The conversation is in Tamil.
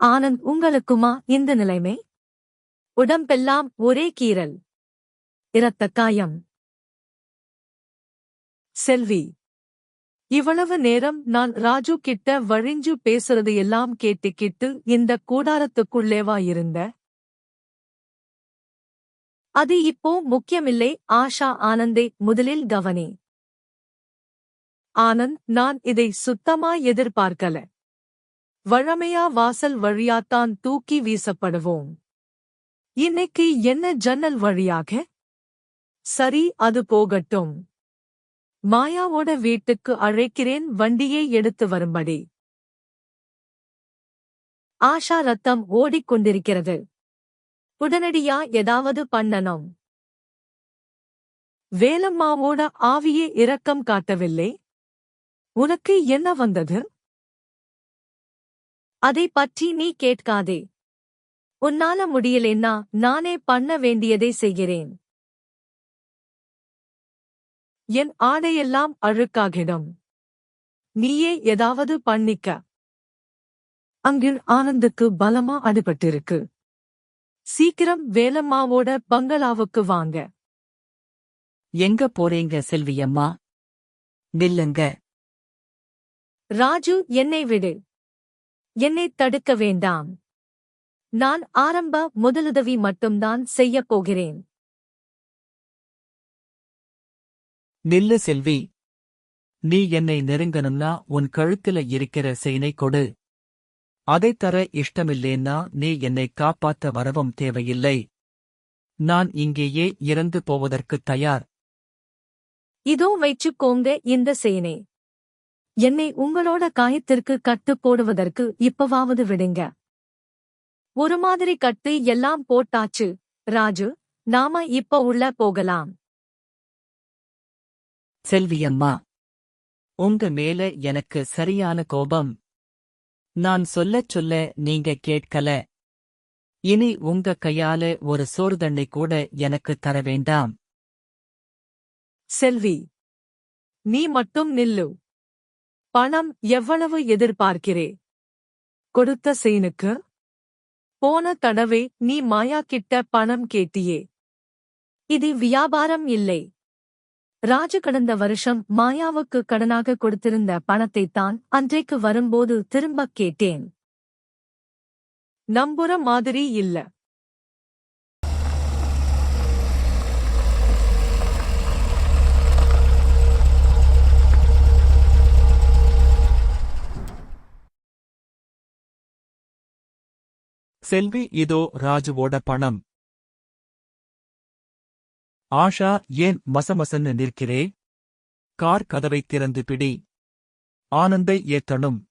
ஆனந்த் உங்களுக்குமா இந்த நிலைமை? உடம்பெல்லாம் ஒரே கீறல். இரத்த காயம். செல்வி இவ்வளவு நேரம் நான் ராஜு கிட்ட வழிஞ்சு பேசுறது எல்லாம் கேட்டுக்கிட்டு இந்த கூடாரத்துக்குள்ளேவா இருந்த? அது இப்போ முக்கியமில்லை ஆஷா ஆனந்தை முதலில் கவனி. ஆனந்த் நான் இதை சுத்தமா எதிர்பார்க்கல. வழமையா வாசல் வழியாத்தான் தூக்கி வீசப்படுவோம். இன்னைக்கு என்ன ஜன்னல் வழியாக? சரி அது போகட்டும். மாயாவோட வீட்டுக்கு அழைக்கிறேன் வண்டியை எடுத்து வரும்படி. ஆஷா ரத்தம் ஓடிக்கொண்டிருக்கிறது. உடனடியா ஏதாவது பண்ணணும். வேலம்மாவோட ஆவியே இரக்கம் காட்டவில்லை. உனக்கு என்ன வந்தது? அதை பற்றி நீ கேட்காதே. உன்னால முடியலேன்னா நானே பண்ண வேண்டியதை செய்கிறேன். என் ஆடையெல்லாம் அழுக்காகிடும். நீயே ஏதாவது பண்ணிக்க. அங்கில் ஆனந்துக்கு பலமா அடிபட்டிருக்கு. சீக்கிரம் வேலம்மாவோட பங்களாவுக்கு வாங்க. எங்க போறீங்க செல்வியம்மா? நில்லுங்க. ராஜு என்னை விடு. என்னை தடுக்க வேண்டாம். நான் ஆரம்ப முதலுதவி மட்டும்தான் செய்யப் போகிறேன். நில்லு செல்வி. நீ என்னை நெருங்கணும்னா உன் கழுத்துல இருக்கிற செயினை கொடு. அதைத் தர இஷ்டமில்லேன்னா நீ என்னை காப்பாத்த வரவும் தேவையில்லை. நான் இங்கேயே இறந்து போவதற்குத் தயார். இதோ வைச்சுக்கோங்க இந்த சேனை. என்னை உங்களோட காயத்திற்கு கட்டு போடுவதற்கு இப்பவாவது விடுங்க. ஒரு மாதிரி கட்டு எல்லாம் போட்டாச்சு ராஜு நாம இப்ப உள்ள போகலாம். செல்வியம்மா உங்க மேல எனக்கு சரியான கோபம். நான் சொல்லச் சொல்ல நீங்க கேட்கல. இனி உங்க கையால ஒரு சோறு தண்ணி கூட எனக்கு தர வேண்டாம். செல்வி நீ மட்டும் நில்லு. பணம் எவ்வளவு எதிர்பார்க்கிறே? கொடுத்த செயினுக்கு போன தடவை நீ மாயா கிட்ட பணம் கேட்டியே. இது வியாபாரம் இல்லை. ராஜு கடந்த வருஷம் மாயாவுக்கு கடனாக கொடுத்திருந்த பணத்தைத்தான் அன்றைக்கு வரும்போது திரும்பக் கேட்டேன். நம்புற மாதிரி இல்ல. செல்வி இதோ ராஜுவோட பணம். ஆஷா ஏன் மசமசன்னு நிற்கிறே? கார் கதவைத் திறந்து பிடி. ஆனந்தை ஏத்தணும்